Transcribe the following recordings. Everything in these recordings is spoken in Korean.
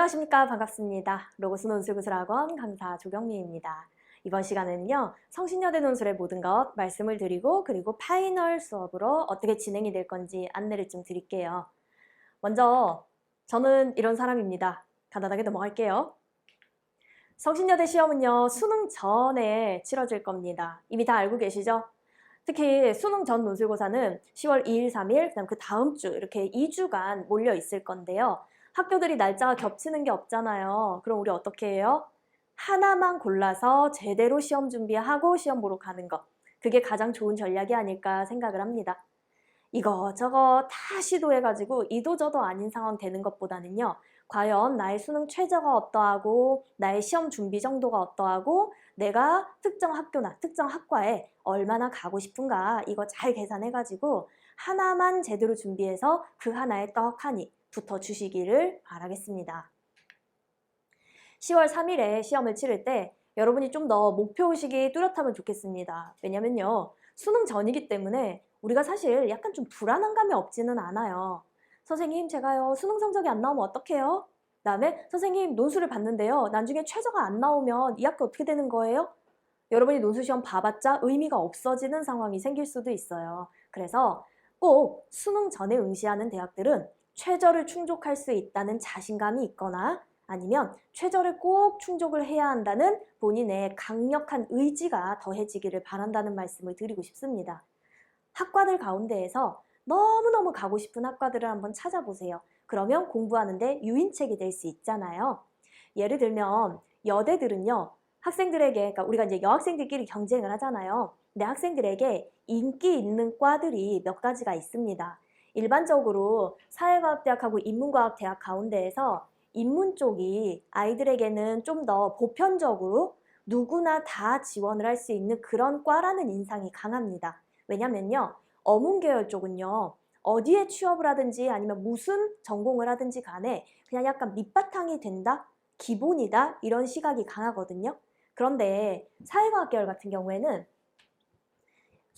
안녕하십니까 반갑습니다. 로고스 논술구슬학원 강사 조경미입니다. 이번 시간은요 성신여대 논술의 모든 것 말씀을 드리고 그리고 파이널 수업으로 어떻게 진행이 될 건지 안내를 좀 드릴게요. 먼저 저는 이런 사람입니다. 간단하게 넘어갈게요. 성신여대 시험은요 수능 전에 치러질 겁니다. 이미 다 알고 계시죠? 특히 수능 전 논술고사는 10월 2일, 3일, 그다음 그 다음 주 이렇게 2주간 몰려 있을 건데요. 학교들이 날짜가 겹치는 게 없잖아요. 그럼 우리 어떻게 해요? 하나만 골라서 제대로 시험 준비하고 시험 보러 가는 것. 그게 가장 좋은 전략이 아닐까 생각을 합니다. 이거저거 다 시도해가지고 이도저도 아닌 상황 되는 것보다는요. 과연 나의 수능 최저가 어떠하고 나의 시험 준비 정도가 어떠하고 내가 특정 학교나 특정 학과에 얼마나 가고 싶은가 이거 잘 계산해가지고 하나만 제대로 준비해서 그 하나에 떡하니 붙어 주시기를 바라겠습니다. 10월 3일에 시험을 치를 때 여러분이 좀 더 목표의식이 뚜렷하면 좋겠습니다. 왜냐면요. 수능 전이기 때문에 우리가 사실 약간 좀 불안한 감이 없지는 않아요. 선생님, 제가요, 수능 성적이 안 나오면 어떡해요? 다음에, 선생님, 논술을 봤는데요. 나중에 최저가 안 나오면 이 학교 어떻게 되는 거예요? 여러분이 논술 시험 봐봤자 의미가 없어지는 상황이 생길 수도 있어요. 그래서 꼭 수능 전에 응시하는 대학들은 최저를 충족할 수 있다는 자신감이 있거나 아니면 최저를 꼭 충족을 해야 한다는 본인의 강력한 의지가 더해지기를 바란다는 말씀을 드리고 싶습니다. 학과들 가운데에서 너무너무 가고 싶은 학과들을 한번 찾아보세요. 그러면 공부하는데 유인책이 될 수 있잖아요. 예를 들면 여대들은요. 학생들에게 그러니까 우리가 이제 여학생들끼리 경쟁을 하잖아요. 근데 학생들에게 인기 있는 과들이 몇 가지가 있습니다. 일반적으로 사회과학대학하고 인문과학대학 가운데에서 인문 쪽이 아이들에게는 좀 더 보편적으로 누구나 다 지원을 할 수 있는 그런 과라는 인상이 강합니다. 왜냐면요. 어문계열 쪽은요. 어디에 취업을 하든지 아니면 무슨 전공을 하든지 간에 그냥 약간 밑바탕이 된다? 기본이다? 이런 시각이 강하거든요. 그런데 사회과학 계열 같은 경우에는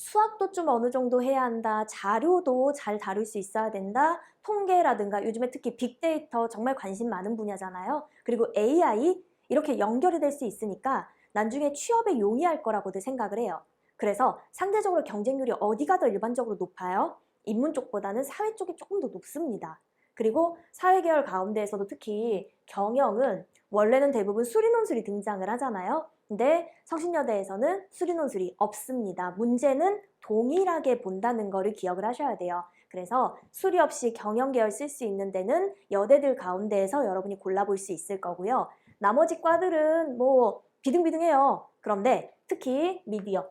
수학도 좀 어느 정도 해야 한다. 자료도 잘 다룰 수 있어야 된다. 통계라든가 요즘에 특히 빅데이터 정말 관심 많은 분야잖아요. 그리고 AI 이렇게 연결이 될 수 있으니까 나중에 취업에 용이할 거라고들 생각을 해요. 그래서 상대적으로 경쟁률이 어디가 더 일반적으로 높아요? 인문 쪽보다는 사회 쪽이 조금 더 높습니다. 그리고 사회 계열 가운데에서도 특히 경영은 원래는 대부분 수리논술이 등장을 하잖아요. 근데 성신여대에서는 수리논술이 없습니다. 문제는 동일하게 본다는 거를 기억을 하셔야 돼요. 그래서 수리 없이 경영계열 쓸 수 있는 데는 여대들 가운데에서 여러분이 골라볼 수 있을 거고요. 나머지 과들은 뭐 비등비등해요. 그런데 특히 미디어.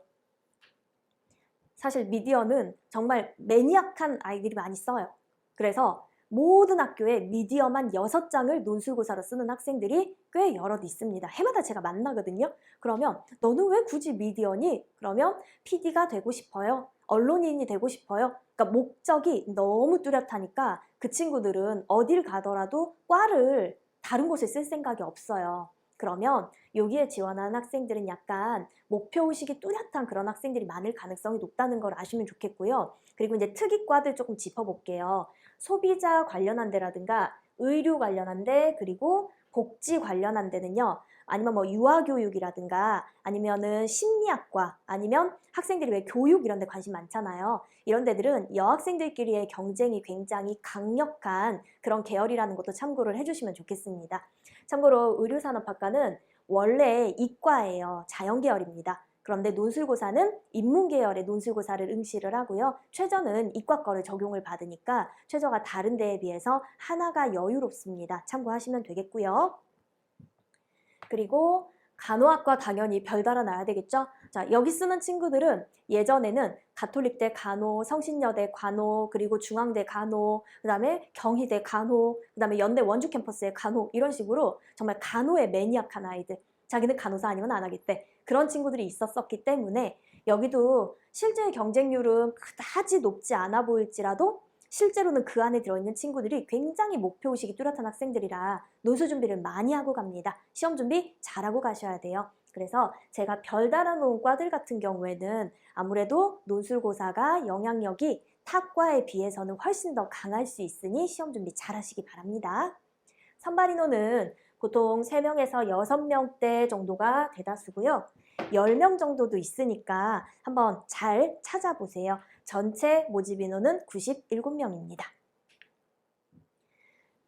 사실 미디어는 정말 매니악한 아이들이 많이 써요. 그래서 모든 학교에 미디어만 6장을 논술고사로 쓰는 학생들이 꽤 여럿 있습니다. 해마다 제가 만나거든요. 그러면 너는 왜 굳이 미디어니? 그러면 PD가 되고 싶어요. 언론인이 되고 싶어요. 그러니까 목적이 너무 뚜렷하니까 그 친구들은 어딜 가더라도 과를 다른 곳에 쓸 생각이 없어요. 그러면 여기에 지원하는 학생들은 약간 목표의식이 뚜렷한 그런 학생들이 많을 가능성이 높다는 걸 아시면 좋겠고요. 그리고 이제 특이과들 조금 짚어볼게요. 소비자 관련한 데라든가 의류 관련한 데 그리고 복지 관련한 데는요. 아니면 뭐 유아교육이라든가 아니면은 심리학과 아니면 학생들이 왜 교육 이런 데 관심 많잖아요. 이런 데들은 여학생들끼리의 경쟁이 굉장히 강력한 그런 계열이라는 것도 참고를 해주시면 좋겠습니다. 참고로 의료산업학과는 원래 이과예요. 자연계열입니다. 그런데 논술고사는 인문계열의 논술고사를 응시를 하고요. 최저는 이과 거를 적용을 받으니까 최저가 다른 데에 비해서 하나가 여유롭습니다. 참고하시면 되겠고요. 그리고 간호학과 당연히 별달아 놔야 되겠죠? 자, 여기 쓰는 친구들은 예전에는 가톨릭대 간호, 성신여대 간호, 그리고 중앙대 간호, 그 다음에 경희대 간호, 그 다음에 연대 원주 캠퍼스의 간호 이런 식으로 정말 간호에 매니악한 아이들 자기는 간호사 아니면 안 하겠대 그런 친구들이 있었었기 때문에 여기도 실제 경쟁률은 그다지 높지 않아 보일지라도 실제로는 그 안에 들어있는 친구들이 굉장히 목표의식이 뚜렷한 학생들이라 논술 준비를 많이 하고 갑니다. 시험 준비 잘하고 가셔야 돼요. 그래서 제가 놓은 과들 같은 경우에는 아무래도 논술고사가 영향력이 타과에 비해서는 훨씬 더 강할 수 있으니 시험 준비 잘 하시기 바랍니다. 선발 인원은 보통 3명에서 6명대 정도가 대다수고요. 10명 정도도 있으니까 한번 잘 찾아보세요. 전체 모집 인원은 97명입니다.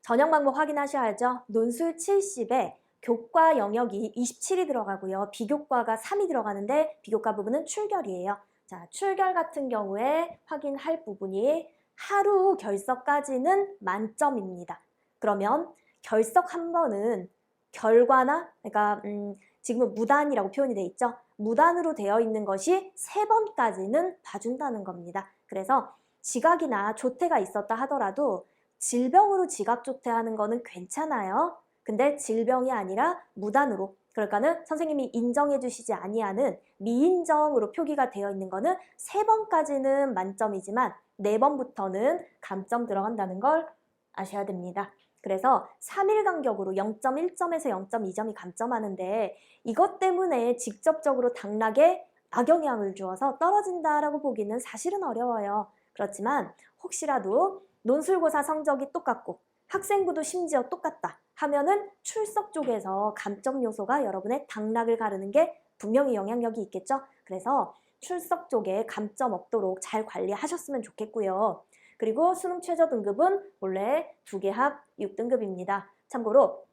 전형 방법 확인하셔야죠. 논술 70에 교과 영역이 27이 들어가고요. 비교과가 3이 들어가는데 비교과 부분은 출결이에요. 자, 출결 같은 경우에 확인할 부분이 하루 결석까지는 만점입니다. 그러면 결석 한 번은 결과나 그러니까 음, 지금은 무단이라고 표현이 돼 있죠. 무단으로 되어 있는 것이 세 번까지는 봐준다는 겁니다. 그래서 지각이나 조퇴가 있었다 하더라도 질병으로 지각 조퇴하는 거는 괜찮아요. 근데 질병이 아니라 무단으로 그러니까는 선생님이 인정해 주시지 아니하는 미인정으로 표기가 되어 있는 거는 세 번까지는 만점이지만 네 번부터는 감점 들어간다는 걸 아셔야 됩니다. 그래서 3일 간격으로 0.1점에서 0.2점이 감점하는데 이것 때문에 직접적으로 당락에 악영향을 주어서 떨어진다라고 보기는 사실은 어려워요. 그렇지만 혹시라도 논술고사 성적이 똑같고 학생부도 심지어 똑같다 하면은 출석 쪽에서 감점 요소가 여러분의 당락을 가르는 게 분명히 영향력이 있겠죠. 그래서 출석 쪽에 감점 없도록 잘 관리하셨으면 좋겠고요. 그리고 수능 최저 등급은 원래 두 개 합 6등급입니다. 참고로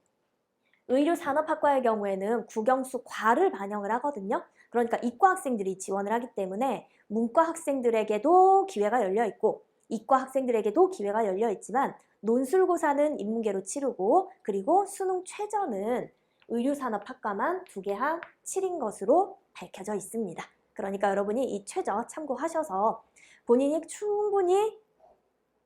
의료산업학과의 경우에는 국영수 과를 반영을 하거든요. 그러니까 이과 학생들이 지원을 하기 때문에 문과 학생들에게도 기회가 열려 있고 이과 학생들에게도 기회가 열려 있지만 논술고사는 인문계로 치르고 그리고 수능 최저는 의료산업학과만 두개합 7인 것으로 밝혀져 있습니다. 그러니까 여러분이 이 최저 참고하셔서 본인이 충분히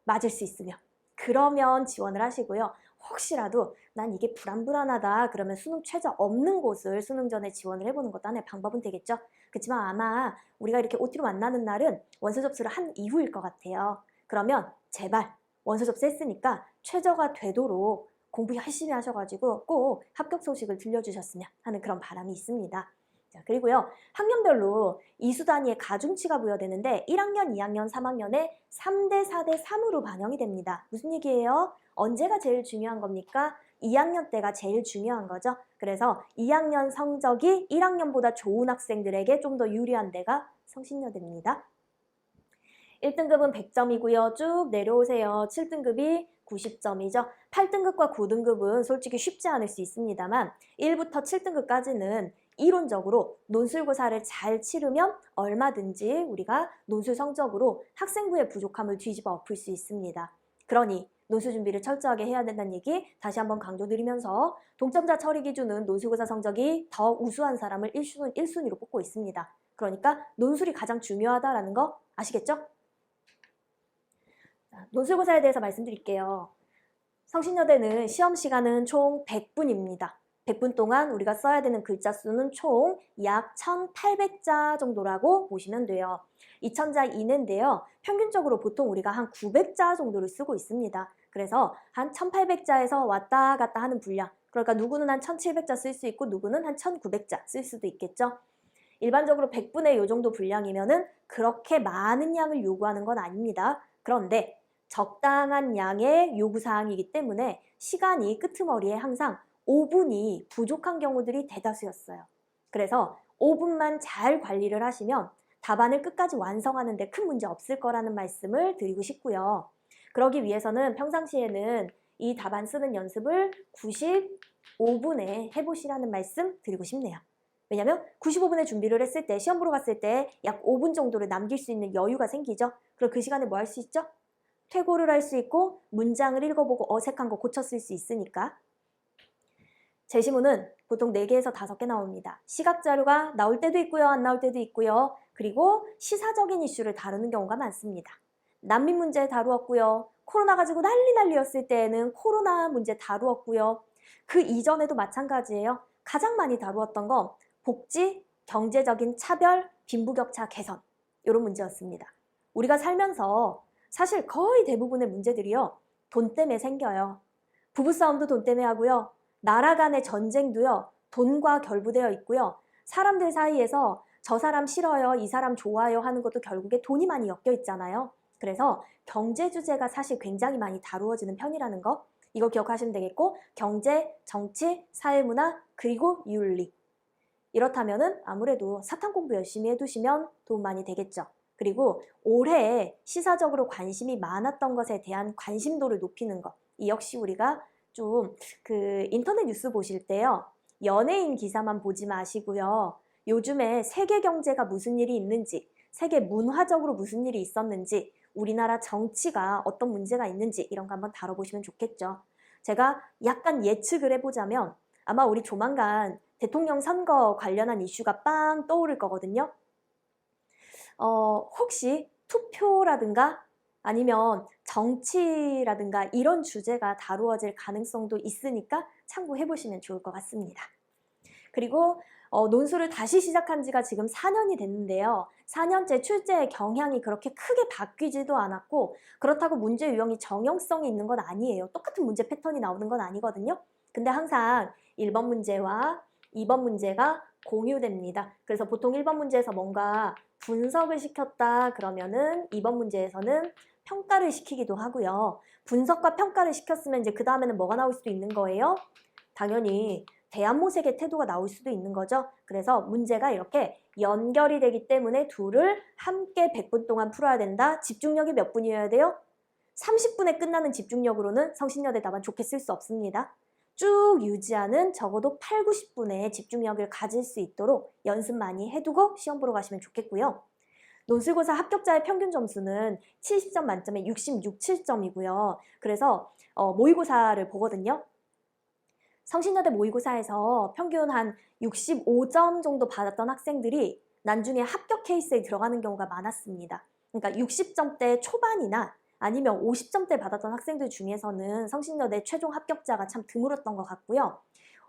맞을 수 있으면 그러면 지원을 하시고요. 혹시라도 난 이게 불안불안하다 그러면 수능 최저 없는 곳을 수능 전에 지원을 해보는 것도 하나의 방법은 되겠죠. 그렇지만 아마 우리가 이렇게 OT로 만나는 날은 원서 접수를 한 이후일 것 같아요. 그러면 제발 원서 접수했으니까 최저가 되도록 공부 열심히 하셔가지고 꼭 합격 소식을 들려주셨으면 하는 그런 바람이 있습니다. 자, 그리고요, 학년별로 이수 단위의 가중치가 부여되는데 1학년, 2학년, 3학년에 3대 4대 3으로 반영이 됩니다. 무슨 얘기예요? 언제가 제일 중요한 겁니까? 2학년 때가 제일 중요한 거죠. 그래서 2학년 성적이 1학년보다 좋은 학생들에게 좀 더 유리한 데가 성신여대입니다. 1등급은 100점이고요. 쭉 내려오세요. 7등급이 90점이죠. 8등급과 9등급은 솔직히 쉽지 않을 수 있습니다만 1부터 7등급까지는 이론적으로 논술고사를 잘 치르면 얼마든지 우리가 논술 성적으로 학생부의 부족함을 뒤집어 엎을 수 있습니다. 그러니 논술 준비를 철저하게 해야 된다는 얘기 다시 한번 강조드리면서 동점자 처리 기준은 논술고사 성적이 더 우수한 사람을 1순, 1순위로 뽑고 있습니다. 그러니까 논술이 가장 중요하다라는 거 아시겠죠? 자, 논술고사에 대해서 말씀드릴게요. 성신여대는 시험 시간은 총 100분입니다. 100분 동안 우리가 써야 되는 글자 수는 총 약 1800자 정도라고 보시면 돼요. 2000자 이내인데요. 평균적으로 보통 우리가 한 900자 정도를 쓰고 있습니다. 그래서 한 1800자에서 왔다 갔다 하는 분량. 그러니까 누구는 한 1700자 쓸 수 있고 누구는 한 1900자 쓸 수도 있겠죠. 일반적으로 100분의 요 정도 분량이면은 그렇게 많은 양을 요구하는 건 아닙니다. 그런데 적당한 양의 요구사항이기 때문에 시간이 끄트머리에 항상 5분이 부족한 경우들이 대다수였어요. 그래서 5분만 잘 관리를 하시면 답안을 끝까지 완성하는 데 큰 문제 없을 거라는 말씀을 드리고 싶고요. 그러기 위해서는 평상시에는 이 답안 쓰는 연습을 95분에 해보시라는 말씀 드리고 싶네요. 왜냐면 95분에 준비를 했을 때 시험 보러 갔을 때 약 5분 정도를 남길 수 있는 여유가 생기죠. 그럼 그 시간에 뭐 할 수 있죠? 퇴고를 할 수 있고 문장을 읽어보고 어색한 거 고쳤을 수 있으니까 제시문은 보통 4개에서 5개 나옵니다. 시각 자료가 나올 때도 있고요. 안 나올 때도 있고요. 그리고 시사적인 이슈를 다루는 경우가 많습니다. 난민 문제 다루었고요. 코로나 가지고 난리 난리였을 때에는 코로나 문제 다루었고요. 그 이전에도 마찬가지예요. 가장 많이 다루었던 건 복지, 경제적인 차별, 빈부격차 개선 이런 문제였습니다. 우리가 살면서 사실 거의 대부분의 문제들이요. 돈 때문에 생겨요. 부부싸움도 돈 때문에 하고요. 나라 간의 전쟁도요, 돈과 결부되어 있고요. 사람들 사이에서 저 사람 싫어요, 이 사람 좋아요 하는 것도 결국에 돈이 많이 엮여 있잖아요. 그래서 경제 주제가 사실 굉장히 많이 다루어지는 편이라는 거 이거 기억하시면 되겠고 경제, 정치, 사회문화, 그리고 윤리. 이렇다면은 아무래도 사탐 공부 열심히 해두시면 도움 많이 되겠죠. 그리고 올해 시사적으로 관심이 많았던 것에 대한 관심도를 높이는 것. 이 역시 우리가 좀 그 인터넷 뉴스 보실 때요. 연예인 기사만 보지 마시고요. 요즘에 세계 경제가 무슨 일이 있는지, 세계 문화적으로 무슨 일이 있었는지, 우리나라 정치가 어떤 문제가 있는지 이런 거 한번 다뤄보시면 좋겠죠. 제가 약간 예측을 해보자면 아마 우리 조만간 대통령 선거 관련한 이슈가 빵 떠오를 거거든요. 어, 혹시 투표라든가 아니면 정치라든가 이런 주제가 다루어질 가능성도 있으니까 참고해 보시면 좋을 것 같습니다. 그리고 어, 논술을 다시 시작한 지가 지금 4년이 됐는데요. 4년째 출제의 경향이 그렇게 크게 바뀌지도 않았고 그렇다고 문제 유형이 정형성이 있는 건 아니에요. 똑같은 문제 패턴이 나오는 건 아니거든요. 근데 항상 1번 문제와 2번 문제가 공유됩니다. 그래서 보통 1번 문제에서 뭔가 분석을 시켰다 그러면은 2번 문제에서는 평가를 시키기도 하고요. 분석과 평가를 시켰으면 이제 그 다음에는 뭐가 나올 수도 있는 거예요? 당연히 대안모색의 태도가 나올 수도 있는 거죠. 그래서 문제가 이렇게 연결이 되기 때문에 둘을 함께 100분 동안 풀어야 된다. 집중력이 몇 분이어야 돼요? 30분에 끝나는 집중력으로는 성신여대 답안 좋게 쓸 수 없습니다. 쭉 유지하는 적어도 8, 90분의 집중력을 가질 수 있도록 연습 많이 해두고 시험 보러 가시면 좋겠고요. 논술고사 합격자의 평균 점수는 70점 만점에 66, 7점이고요. 그래서 어, 모의고사를 보거든요. 성신여대 모의고사에서 평균 한 65점 정도 받았던 학생들이 나중에 합격 케이스에 들어가는 경우가 많았습니다. 그러니까 60점대 초반이나 아니면 50점대 받았던 학생들 중에서는 성신여대 최종 합격자가 참 드물었던 것 같고요.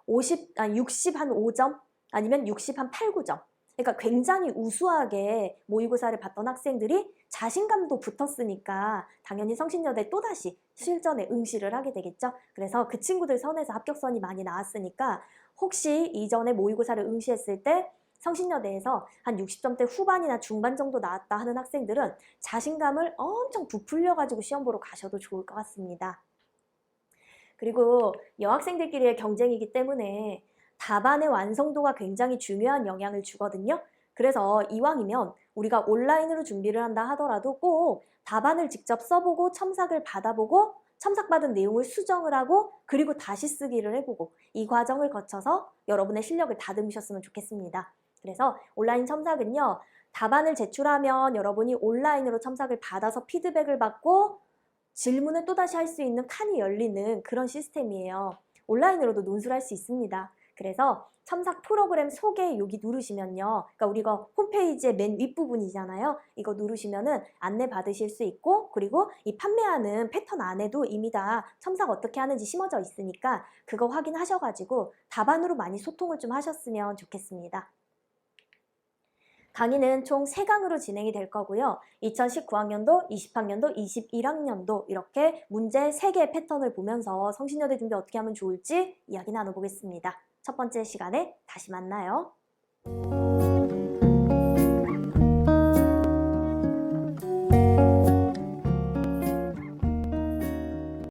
50, 아, 60 한 5점 아니면 60 한 8, 9점. 그러니까 굉장히 우수하게 모의고사를 봤던 학생들이 자신감도 붙었으니까 당연히 성신여대 또다시 실전에 응시를 하게 되겠죠. 그래서 그 친구들 선에서 합격선이 많이 나왔으니까 혹시 이전에 모의고사를 응시했을 때 성신여대에서 한 60점대 후반이나 중반 정도 나왔다 하는 학생들은 자신감을 엄청 부풀려 가지고 시험 보러 가셔도 좋을 것 같습니다. 그리고 여학생들끼리의 경쟁이기 때문에 답안의 완성도가 굉장히 중요한 영향을 주거든요. 그래서 이왕이면 우리가 온라인으로 준비를 한다 하더라도 꼭 답안을 직접 써보고 첨삭을 받아보고 첨삭받은 내용을 수정을 하고 그리고 다시 쓰기를 해보고 이 과정을 거쳐서 여러분의 실력을 다듬으셨으면 좋겠습니다. 그래서 온라인 첨삭은요. 답안을 제출하면 여러분이 온라인으로 첨삭을 받아서 피드백을 받고 질문을 또다시 할 수 있는 칸이 열리는 그런 시스템이에요. 온라인으로도 논술할 수 있습니다. 그래서 첨삭 프로그램 소개 여기 누르시면요. 그러니까 우리가 홈페이지의 맨 윗부분이잖아요. 이거 누르시면은 안내 받으실 수 있고 그리고 이 판매하는 패턴 안에도 이미 다 첨삭 어떻게 하는지 심어져 있으니까 그거 확인하셔가지고 답안으로 많이 소통을 좀 하셨으면 좋겠습니다. 강의는 총 3강으로 진행이 될 거고요. 2019학년도, 20학년도, 21학년도 이렇게 문제 3개의 패턴을 보면서 성신여대 준비 어떻게 하면 좋을지 이야기 나눠보겠습니다. 첫 번째 시간에 다시 만나요.